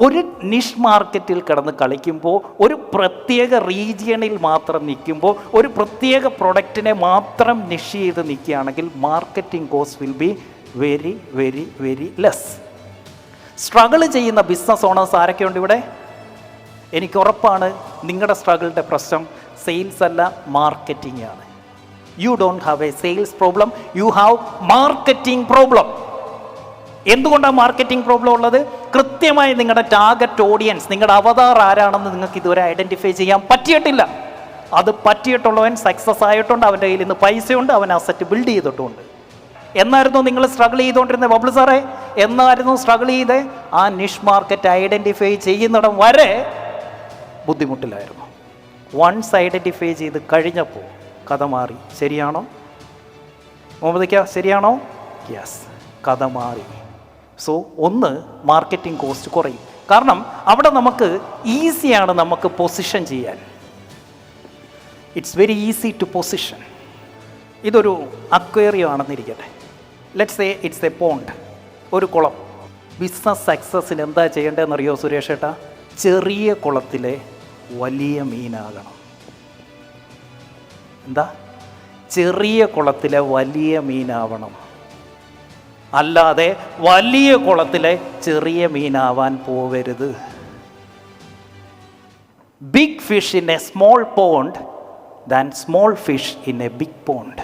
ഒരു നിഷ് മാർക്കറ്റിൽ കിടന്ന് കളിക്കുമ്പോൾ ഒരു പ്രത്യേക റീജിയണിൽ മാത്രം നിൽക്കുമ്പോൾ ഒരു പ്രത്യേക പ്രൊഡക്റ്റിനെ മാത്രം നിഷ് ചെയ്ത് നിൽക്കുകയാണെങ്കിൽ marketing cost will be very very very less struggle ചെയ്യുന്ന ബിസിനസ് ഓണേഴ്സ് ആരൊക്കെയുണ്ട് ഇവിടെ? എനിക്ക് ഉറപ്പാണ് നിങ്ങളുടെ സ്ട്രഗിളിന്റെ പ്രശ്നം സെയിൽസ് അല്ല മാർക്കറ്റിംഗ് ആണ്. You don't have a sales problem you have marketing problem എന്തുകൊണ്ടാണ് മാർക്കറ്റിംഗ് പ്രോബ്ലം ഉള്ളത്? കൃത്യമായി നിങ്ങളുടെ ടാർഗറ്റ് ഓഡിയൻസ് നിങ്ങളുടെ അവതാർ ആരാണെന്ന് നിങ്ങൾക്ക് ഇതുവരെ ഐഡന്റിഫൈ ചെയ്യാൻ പറ്റിയിട്ടില്ല. അത് പറ്റിയിട്ടുള്ളവൻ സക്സസ് ആയിട്ടുണ്ട് അവന്റെ കയ്യിൽ നിന്ന് പൈസയുണ്ട് അവൻ അസറ്റ് ബിൽഡ് ചെയ്തിട്ടുണ്ട്. എന്നായിരുന്നു നിങ്ങൾ സ്ട്രഗിൾ ചെയ്തുകൊണ്ടിരുന്നത് ബബിൾ സാറേ? എന്നായിരുന്നു സ്ട്രഗിൾ ചെയ്ത്? ആ നിഷ് മാർക്കറ്റ് ഐഡന്റിഫൈ ചെയ്യുന്നിടം വരെ ബുദ്ധിമുട്ടിലായിരുന്നു. വൺസ് ഐഡന്റിഫൈ ചെയ്ത് കഴിഞ്ഞപ്പോൾ കഥ മാറി. ശരിയാണോ? മുഹമ്മദിക്ക ശരിയാണോ? യെസ് കഥ മാറി. സോ ഒന്ന് മാർക്കറ്റിംഗ് കോസ്റ്റ് കുറയും. കാരണം അവിടെ നമുക്ക് ഈസിയാണ് നമുക്ക് പൊസിഷൻ ചെയ്യാൻ. It's very easy to position ഇതൊരു അക്വേറിയം ആണെന്നിരിക്കട്ടെ. Let's a it's a pond ഒരു കുളം. ബിസിനസ് സക്സസ്സിന് എന്താ ചെയ്യേണ്ടതെന്നറിയോ സുരേഷ് ഏട്ടാ? ചെറിയ കുളത്തിലെ വലിയ മീനാകണം. എന്താ? ചെറിയ കുളത്തിലെ വലിയ മീനാവണം. അല്ലാതെ വലിയ കുളത്തിലെ ചെറിയ മീനാവാൻ പോവരുത് big fish in a small pond than small fish in a big pond